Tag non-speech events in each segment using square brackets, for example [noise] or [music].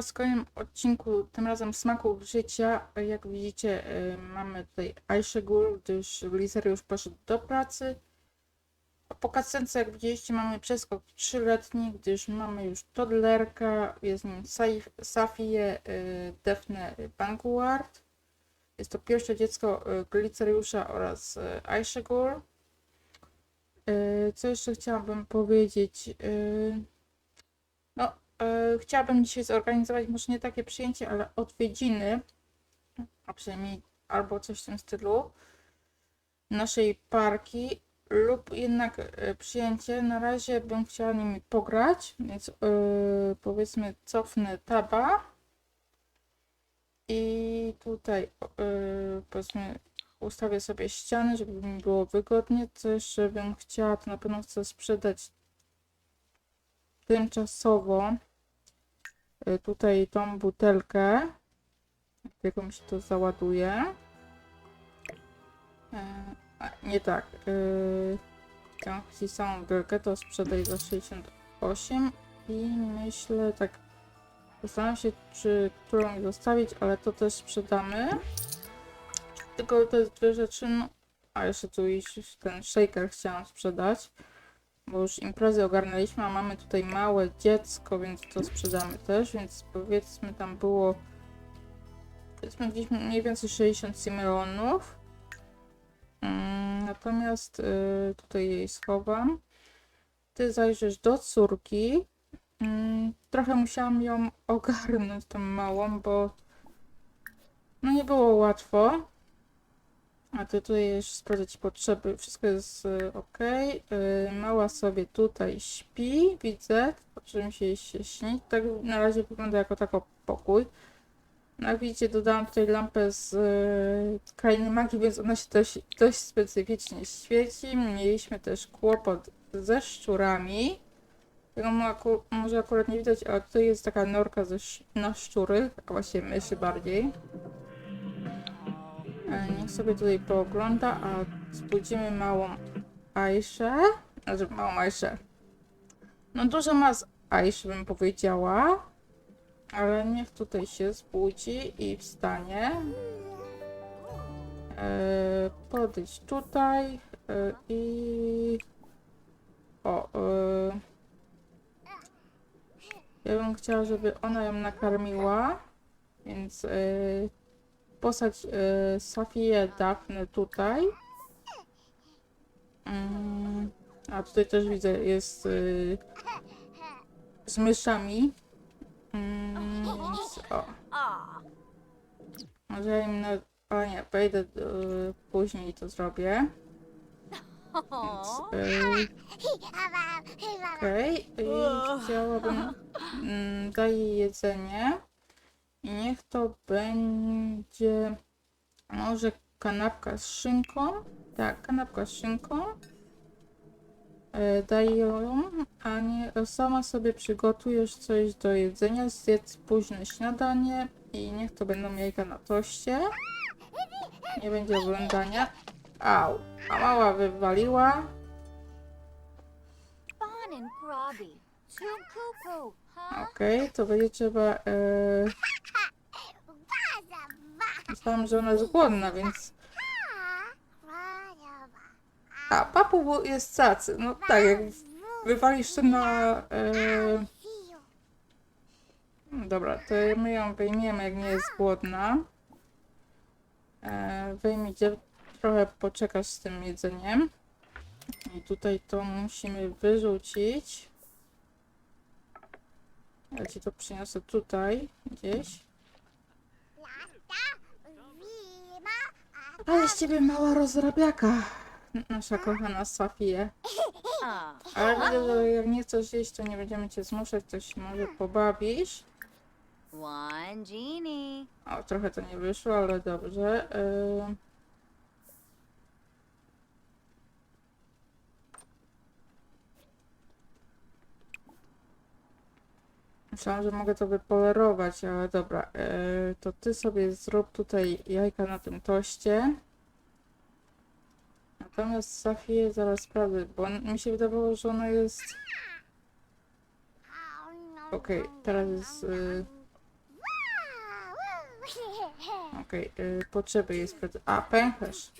Was w kolejnym odcinku, tym razem Smaków Życia. Jak widzicie, y, mamy tutaj Aisha Gul, gdyż Lizer już poszedł do pracy. Po kasence, jak widzieliście, mamy przeskok trzyletni, gdyż mamy już toddlerka, jest nim Safię y, Defne Vanguard. Jest to pierwsze dziecko y, Gliceriusza oraz Gul. Y, Co jeszcze chciałabym powiedzieć? E, chciałabym dzisiaj zorganizować może nie takie przyjęcie, ale odwiedziny, a przynajmniej albo coś w tym stylu, naszej parki lub jednak e, przyjęcie. Na razie bym chciała nimi pograć, więc e, powiedzmy cofnę taba i tutaj e, powiedzmy ustawię sobie ściany, żeby mi było wygodnie. Co jeszcze bym chciała, to na pewno chcę sprzedać tymczasowo tutaj tą butelkę. Tylko mi się to załaduje. E, nie tak. Yy, tę samą butelkę to sprzedaj za 68 i myślę tak. Zastanawiam się, czy którą zostawić, ale to też sprzedamy. Tylko te dwie rzeczy, no, a jeszcze tu iść ten shaker chciałam sprzedać bo już imprezy ogarnęliśmy, a mamy tutaj małe dziecko, więc to sprzedamy też, więc powiedzmy tam było powiedzmy gdzieś mniej więcej 60 milionów. Mm, Natomiast y, tutaj jej schowam. Ty zajrzysz do córki. Mm, Trochę musiałam ją [laughs] ogarnąć tą małą, bo no nie było łatwo. A ty tutaj jeszcze sprawdzać potrzeby. Wszystko jest y, ok. Mała sobie tutaj śpi, widzę. Mi się jej się śni. Tak na razie wygląda jako tako pokój. No jak widzicie, dodałam tutaj lampę z y, krainy magii, więc ona się dość, dość specyficznie świeci. Mieliśmy też kłopot ze szczurami. Tego aku- może akurat nie widać, ale tutaj jest taka norka ze na szczury, a właściwie myszy bardziej. Niech sobie tutaj poogląda, a zbudzimy małą Aiszę. Znaczy małą Aiszę. No dużo ma z Aiszy bym powiedziała. Ale niech tutaj się zbudzi i wstanie. E, podejdź tutaj e, i... O, e, ja bym chciała, żeby ona ją nakarmiła, więc posadź y, Safię Dafnę tutaj. Mm, a tutaj też widzę, jest y, z myszami. Mm, o. Może ja im na... O nie, wejdę y, później to zrobię. Y, Okej, i chciałabym... Mm, daj jej jedzenie. I niech to będzie może kanapka z szynką. Tak, kanapka z szynką. E, Daj ją, a nie sama sobie przygotujesz coś do jedzenia. Zjedz późne śniadanie i niech to będą jajka na toście. Nie będzie oglądania. Au, a mała wywaliła. Okej, to będzie trzeba. E... Myślałam, że ona jest głodna, więc. A, papu jest cacy. No tak, jak wywalisz to na. No Dobra, to my ją wyjmiemy, jak nie jest głodna. E, wyjmijcie, trochę poczekasz z tym jedzeniem. I tutaj to musimy wyrzucić. Ja ci to przyniosę tutaj, gdzieś. Ale z ciebie mała rozrabiaka. Nasza kochana Safie. Ah, Ale widzę, że jak nie chcesz jeść, to nie będziemy cię zmuszać, to się może pobawisz. one genie. O, trochę to nie wyszło, ale dobrze. Yy... Myślałam, że mogę to wypolerować, ale dobra. E, to ty sobie zrób tutaj jajka na tym toście. Natomiast Safię zaraz sprawdzę, bo mi się wydawało, że ona jest... Okej, okay, teraz jest... E, okej, okay, potrzeby jest... A, pęcherz.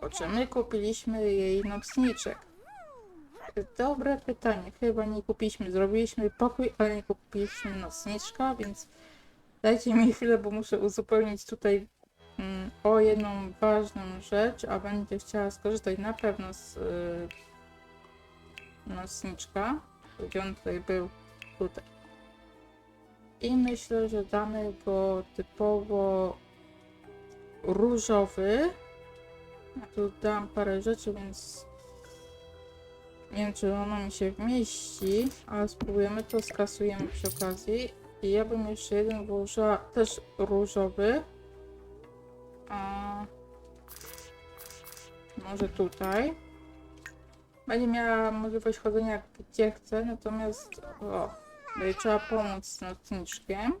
Po czym my kupiliśmy jej nocniczek. Dobre pytanie. Chyba nie kupiliśmy. Zrobiliśmy pokój, ale nie kupiliśmy nocniczka, więc dajcie mi chwilę, bo muszę uzupełnić tutaj mm, o jedną ważną rzecz, a będę chciała skorzystać na pewno z y, nocniczka. Gdzie on tutaj był? Tutaj. I myślę, że damy go typowo różowy. Ja tu dam parę rzeczy, więc nie wiem, czy ono mi się wmieści, ale spróbujemy to, skasujemy przy okazji. I ja bym jeszcze jeden włożyła też różowy. A może tutaj. Będzie miała możliwość chodzenia gdzie chce, natomiast o, będzie trzeba pomóc z nocniczkiem.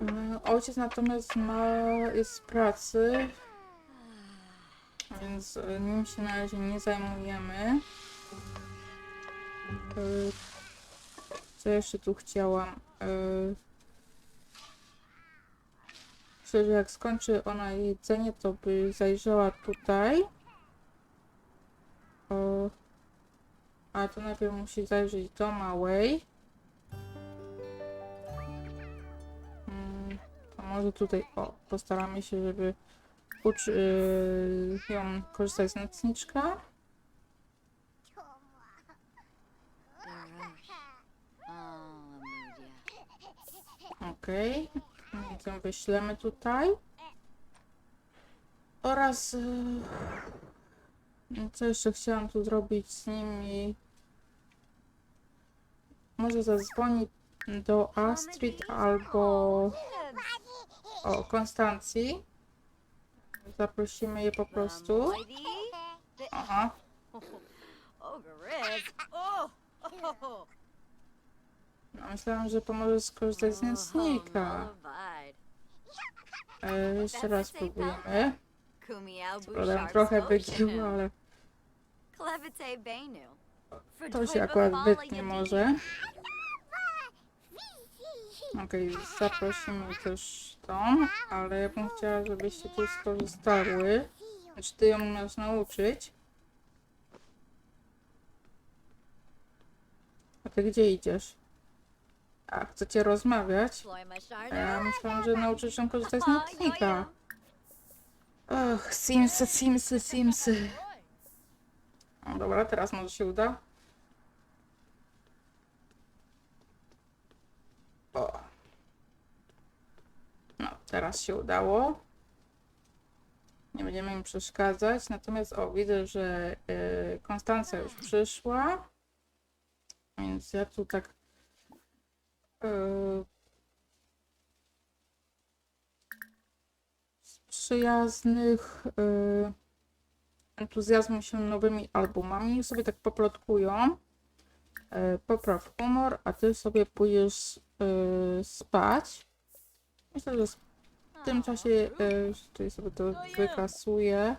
E, Ojciec natomiast ma, jest w pracy, więc e, nim się na razie nie zajmujemy. Co jeszcze tu chciałam? E, Myślę, że jak skończy ona jedzenie, to by zajrzała tutaj. Ale to najpierw musi zajrzeć do małej. Mm, może tutaj, o, postaramy się, żeby uczy yy, ją korzystać z nocniczka. Okej. I to wyślemy tutaj. Oraz yy, co jeszcze chciałam tu zrobić z nimi? Może zadzwonić do Astrid albo o Konstancji. Zaprosimy je po prostu. Lady? Aha. [laughs] Ogres. Oh, oh, No, myślałam, że pomoże skorzystać z nocnika. E, jeszcze raz spróbujemy. Problem trochę wygięło, ale to się akurat wytnie może. Okej, zaprosimy też tą, ale ja bym chciała, żebyście tu skorzystały. Znaczy, ty ją masz nauczyć. A ty gdzie idziesz? A, chcecie rozmawiać? Ja myślałam, że nauczysz ją korzystać z nocnika. Och, Simsy, Simsy, Simsy. No dobra, teraz może się uda. O. No, teraz się udało. Nie będziemy im przeszkadzać. Natomiast, o, widzę, że y, Konstancja już przyszła. Więc ja tu tak. y, z przyjaznych y, entuzjazmem się nowymi albumami sobie tak poplotkują. E, popraw humor, a ty sobie pójdziesz e, spać. Myślę, że w tym czasie e, tutaj sobie to wykasuję,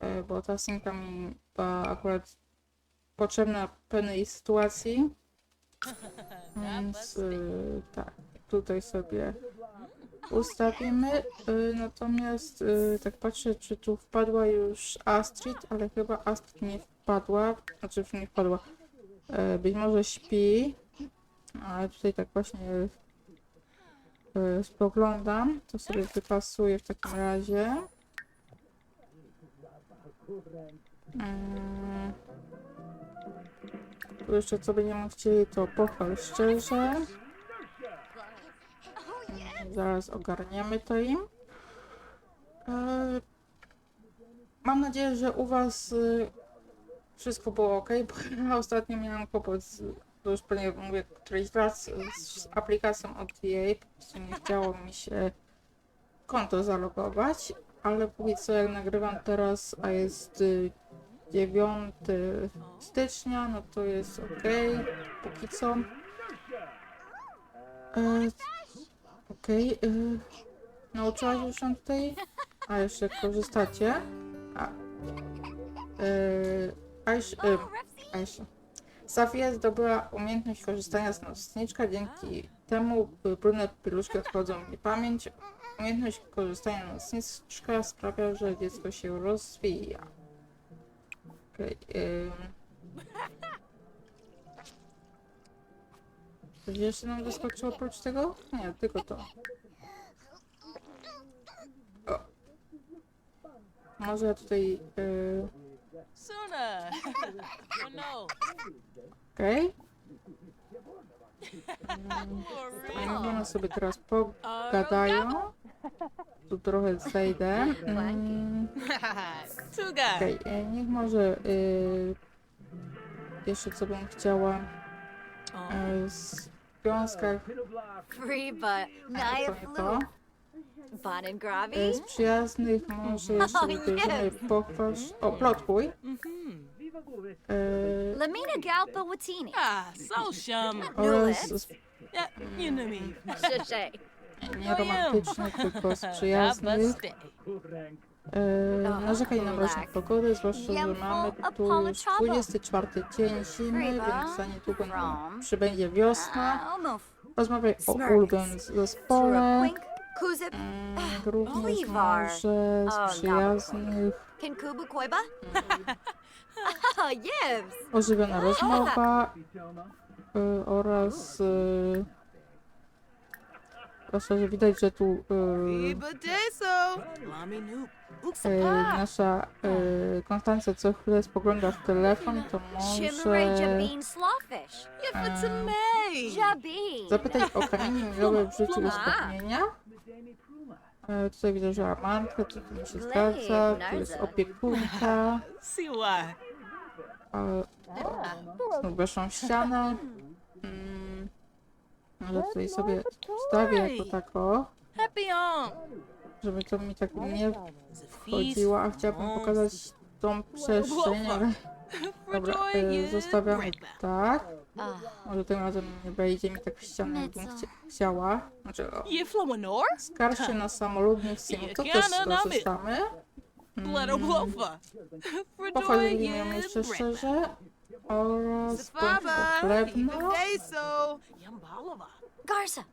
e, bo ta synka mi była akurat potrzebna w pewnej sytuacji. [laughs] Więc e, tak, tutaj sobie ustawimy. Natomiast tak patrzę, czy tu wpadła już Astrid, ale chyba Astrid nie wpadła. Znaczy, nie wpadła. Być może śpi, ale tutaj tak właśnie spoglądam. To sobie wypasuję w takim razie. Mm. Tu jeszcze co będziemy chcieli, to pochwal szczerze. Zaraz ogarniemy to im. E, Mam nadzieję, że u Was y, wszystko było ok, bo [laughs] ja ostatnio miałam kłopot, z, to już pewnie mówię któryś raz, z aplikacją od EA, po prostu nie chciało mi się konto zalogować, ale póki co jak nagrywam teraz, a jest y, 9 stycznia, no to jest ok, póki co. E, Okej, y, nauczyłaś już się tutaj? A jeszcze korzystacie? A, y, Aisz, y, Aisza. Safia zdobyła umiejętność korzystania z nocniczka, dzięki temu brudne pieluszki odchodzą w niepamięć. Umiejętność korzystania z nocniczka sprawia, że dziecko się rozwija. Okej. ym. Coś jeszcze nam wyskoczyło oprócz tego? Nie, tylko to. O. Może ja tutaj... Yy, Sooner. oh no. Okej. For real. One sobie teraz pogadają. Tu trochę zejdę. [laughs] Mm, Tuga. Okej, e, niech może y, jeszcze co bym chciała Oh. e, w związkach, Free, but Naya flew. Bon and Gravi? e, z przyjaznych może jeszcze Oh, yes. pochwasz, o plotkuj. E, Lamina Galpa Watini. Ah, so shum. oraz z, Yeah, you know me. Shishay. nie romantycznych, tylko z [laughs] przyjaznych. Namaste. E, narzekaj na mroczną pogodę, zwłaszcza, że mamy tu już 24 dzień zimy, więc za niedługo nam przybędzie wiosna. Almost. Rozmawiaj o Smirks. ulubionym zespole. Olivar. może O, z przyjaznych, Kinkubu Koiba? [laughs] Oh, yes. ożywiona rozmowa y, oraz y, proszę, że widać, że tu y, Ibadeso. Y, nasza y, Konstancja co chwilę spogląda w telefon, to Shimmeray może Jabeen Slawfish. If it's a May. Jabeen. zapytaj o kamienie milowe w życiu wspomnienia. E, Tutaj widzę, że Amantka, to tu mi się zgadza, tu jest opiekunka, why. e, znów weszłą ścianę. Mm, Może tutaj sobie wstawię jako tako, Happy on. żeby to mi tak nie feast. wchodziło, a chciałabym pokazać tą przestrzeń, ale dobra, e, zostawiam tak. Może tym razem nie wejdzie mi tak w ścianę, jakbym chcia chciała. Znaczy, o, skarż się na samoludnych sim, to też skorzystamy. Mm, Wolfa. Pochwalili mnie jeszcze szczerze oraz. Garza.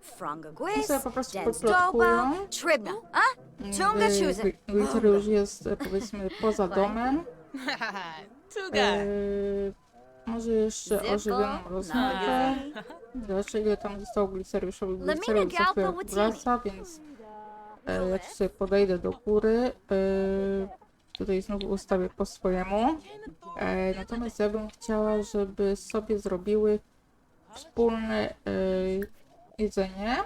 Franga I Gwis. sobie po prostu Dens podplotkują. Doba. Tribna. Ah? Tunga Chusa. Glitter już jest e, powiedzmy poza domem. [laughs] Tuga. E, może jeszcze Zippo, ożywioną rozmowę. Dlaczego tam został gliceriuszowy Lamina gliceriusz Watini. wraca, więc e, ja tu sobie podejdę do góry. E, tutaj znowu ustawię po swojemu. E, natomiast ja bym chciała, żeby sobie zrobiły wspólne e, jedzenie.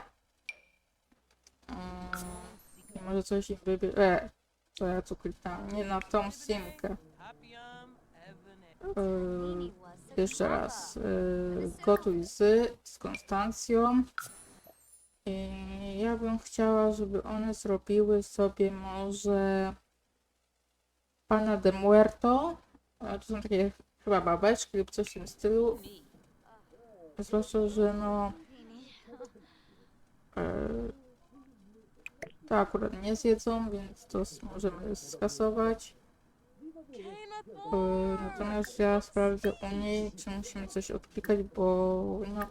I może coś im wybie... E, co ja tu kliknąłem? Nie na tą simkę. E, jeszcze raz. E, gotuj z, z Konstancją. I ja bym chciała, żeby one zrobiły sobie może pana de Muerto. To są takie chyba babeczki lub coś w tym stylu. Zwłaszcza, że no. E, to akurat nie zjedzą, więc to możemy skasować. E, natomiast ja sprawdzę u niej, czy musimy coś odklikać, bo no.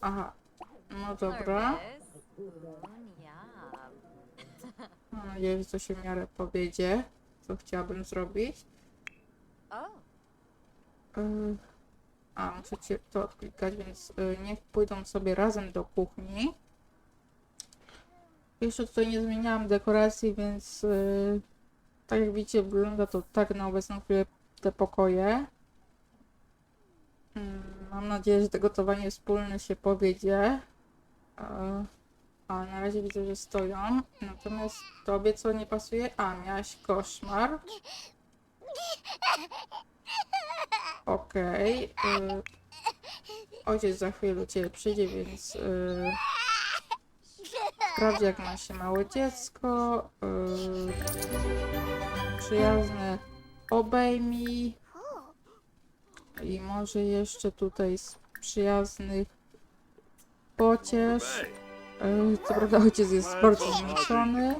Aha. No dobra. Mam nadzieję, że to się w miarę powiedzie, co chciałabym zrobić. Y, A, muszę to odklikać, więc y, niech pójdą sobie razem do kuchni. Jeszcze tutaj nie zmieniałam dekoracji, więc y, tak jak widzicie, wygląda to tak na obecną chwilę te pokoje. Mm, Mam nadzieję, że to gotowanie wspólne się powiedzie. Y, A na razie widzę, że stoją. Natomiast tobie co nie pasuje? A, miałaś koszmar. Okej. y, ojciec za chwilę do ciebie przyjdzie, więc y, sprawdzi jak ma się małe dziecko. Y, przyjazne obejmij. I może jeszcze tutaj z przyjaznych pociesz. Y, co prawda ojciec jest bardzo zmęczony.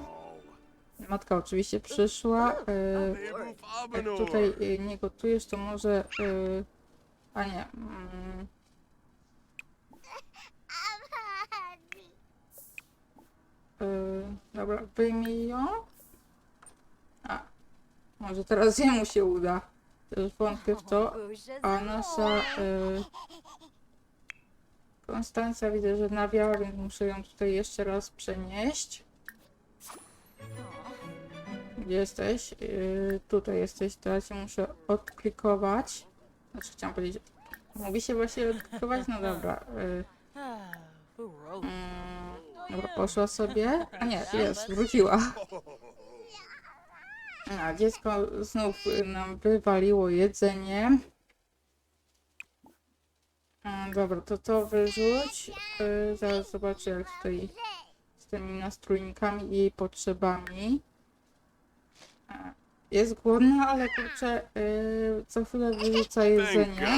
Matka oczywiście przyszła. E, jak tutaj e, nie gotujesz, to może... E, a nie. Mm, e, dobra, wyjmij ją. A, może teraz jemu się uda. Też wątpię w to. A nasza e, Konstancja widzę, że nawiała, więc muszę ją tutaj jeszcze raz przenieść. Gdzie jesteś? Yy, tutaj jesteś, teraz się muszę odklikować. Znaczy chciałam powiedzieć, mówi się właśnie odklikować? No dobra. Yy, mm, dobra, poszła sobie. A [laughs] nie, jest, wróciła. A dziecko znów nam wywaliło jedzenie. Dobra, to to wyrzuć. Yy, zaraz zobaczę jak tutaj z tymi nastrójnikami i jej potrzebami. E, Jest głodna, ale kurczę, yy, co chwilę wyrzuca jedzenie.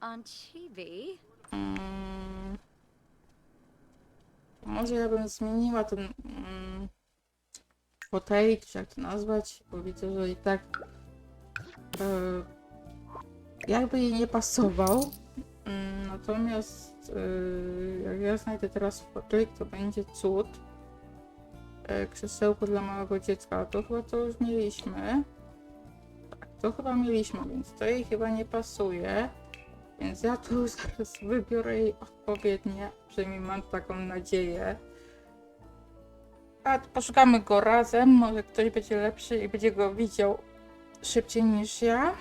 On Chibi. Mm, może ja bym zmieniła ten mm, potaik, czy jak to nazwać, bo widzę, że i tak e, jakby jej nie pasował. Mm, natomiast e, jak ja znajdę teraz fotelik, to będzie cud. E, krzesełko dla małego dziecka, to chyba to już mieliśmy. Tak, to chyba mieliśmy, więc to jej chyba nie pasuje. Więc ja tu zaraz wybiorę jej odpowiednie, przynajmniej mam taką nadzieję. A poszukamy go razem, może ktoś będzie lepszy i będzie go widział szybciej niż ja.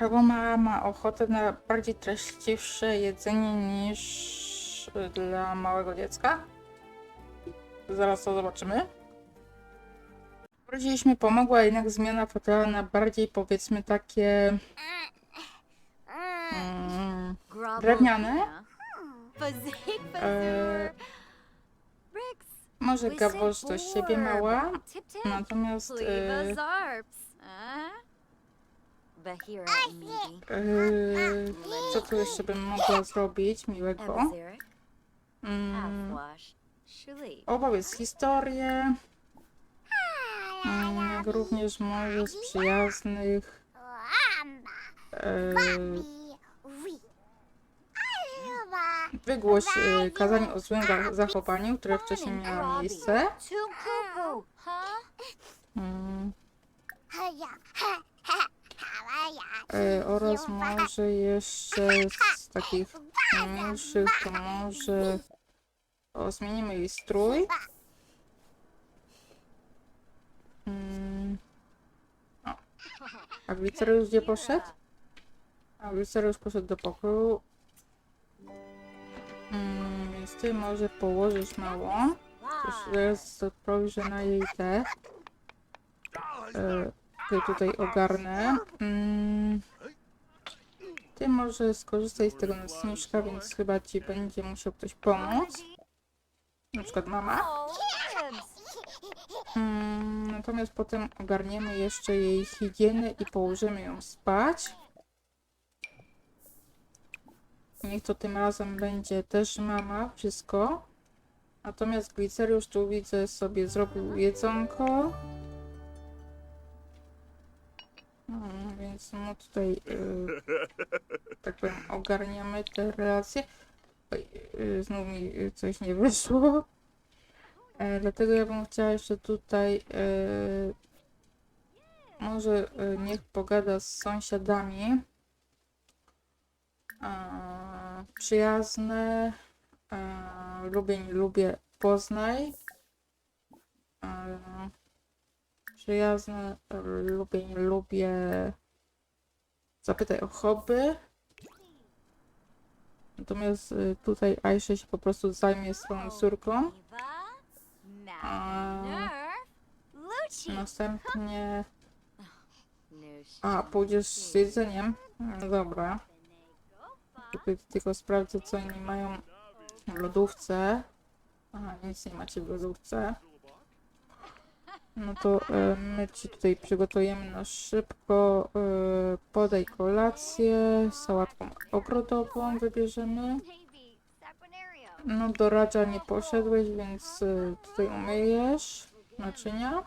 Albo ma, ma ochotę na bardziej treściwsze jedzenie niż dla małego dziecka. Zaraz to zobaczymy. Prosiliśmy, pomogła jednak zmiana fotela na bardziej powiedzmy takie drewniane. Bazik E. Może gaboż do siebie mała, natomiast e, Midi. e, co tu jeszcze bym mogła zrobić miłego? Mm, opowiedz historię, mm, jak również może z przyjaznych. E, wygłoś e, kazanie o złym za- zachowaniu, które wcześniej miało miejsce. Tumkuku. Huh? Mm, e, oraz może jeszcze z takich mniejszych to może o, zmienimy jej strój. Mm. O. A Gliceriusz gdzie poszedł? A Gliceriusz poszedł do pokoju. Mm, więc ty może położysz małą. Też teraz spojrzę na jej te. E, ty tutaj ogarnę. Mm. Ty może skorzystaj z tego nocniczka, więc chyba ci będzie musiał ktoś pomóc. Na przykład mama. Mm, natomiast potem ogarniemy jeszcze jej higienę i położymy ją spać. Niech to tym razem będzie też mama, wszystko. Natomiast gliceriusz tu widzę sobie zrobił jedzonko. Mm, więc no tutaj y, tak powiem ogarniamy te relacje. Oj, y, znów mi coś nie wyszło. E, dlatego ja bym chciała jeszcze tutaj e, może e, niech pogada z sąsiadami. Przyjazne. E, lubię, nie lubię, poznaj. Przyjazne, e, lubię, nie lubię. Zapytaj o hobby. Natomiast e, tutaj Aisha się po prostu zajmie swoją córką. A, następnie. Noosh. A, pójdziesz z jedzeniem? No dobra. Tutaj tylko sprawdzę, co oni mają w lodówce. Aha, nic nie macie w lodówce. No to e, my ci tutaj przygotujemy na szybko. E, podaj kolację. Sałatką ogrodową wybierzemy. No do Radża nie poszedłeś, więc y, tutaj umyjesz naczynia.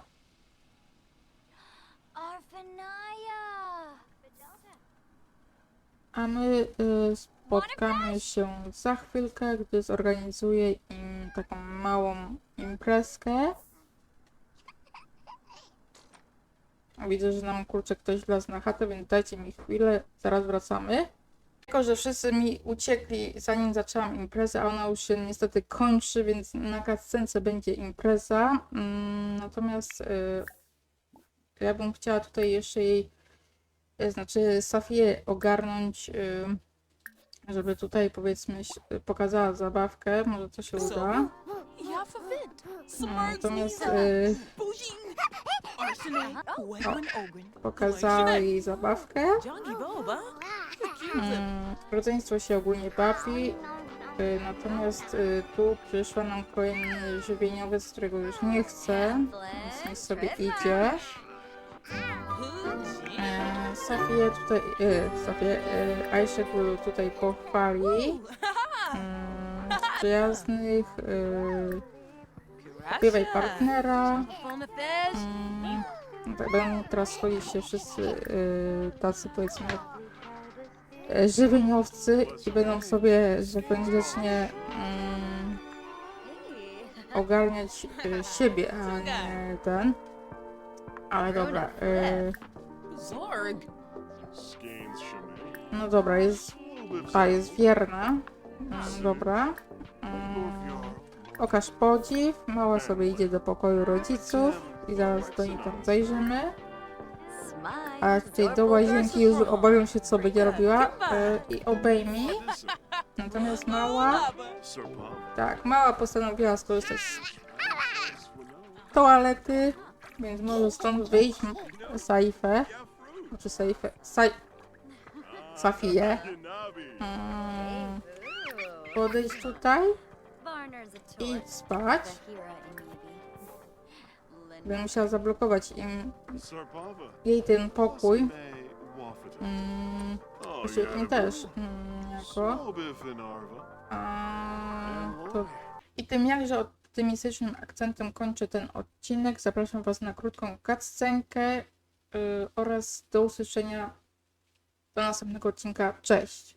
A my y, spotkamy się za chwilkę, gdy zorganizuję im taką małą imprezkę. Widzę, że nam kurczę ktoś wlazł na chatę, więc dajcie mi chwilę, zaraz wracamy. Jako, że wszyscy mi uciekli zanim zaczęłam imprezę, a ona już się niestety kończy, więc na kascence będzie impreza. Mm, natomiast y, ja bym chciała tutaj jeszcze jej y, znaczy Safię ogarnąć, y, żeby tutaj powiedzmy pokazała zabawkę, może to się uda. Verwint. Natomiast y. Arsene. Wegwin Ogren. pokazała jej zabawkę. Mm, rodzeństwo się ogólnie bawi, y, natomiast y, tu przyszła nam kolejny żywieniowiec, którego już nie chcę, więc niech sobie idzie. Safię tutaj, e, Safię, e, Aishek tutaj pochwali. Z [laughs] przyjaznych, e, śpiewaj partnera. Tak będą teraz schodzić się wszyscy e, tacy powiedzmy e, żywieniowcy i będą sobie, że grzecznie, mm, ogarniać e, siebie, a nie ten. Ale dobra. E, Zorg. No dobra, jest. A, jest wierna. Mm, dobra. Mm, okaż podziw. Mała sobie idzie do pokoju rodziców i zaraz do niej tam zajrzymy. A tutaj do łazienki już obawiam się, co będzie robiła. E, I obejmij. Natomiast mała. Tak, mała postanowiła skorzystać z toalety, więc może stąd wyjść Saifę. Znaczy Saifę. Saj... Safię. Yanabi. Mm, Podejdź tutaj. Idź spać. Będę musiała zablokować im jej ten pokój. Mm, Oh, yeah. też. Mm, jako. A, to... I tym jakże optymistycznym akcentem kończę ten odcinek. Zapraszam Was na krótką cutscenkę oraz do usłyszenia do następnego odcinka. Cześć!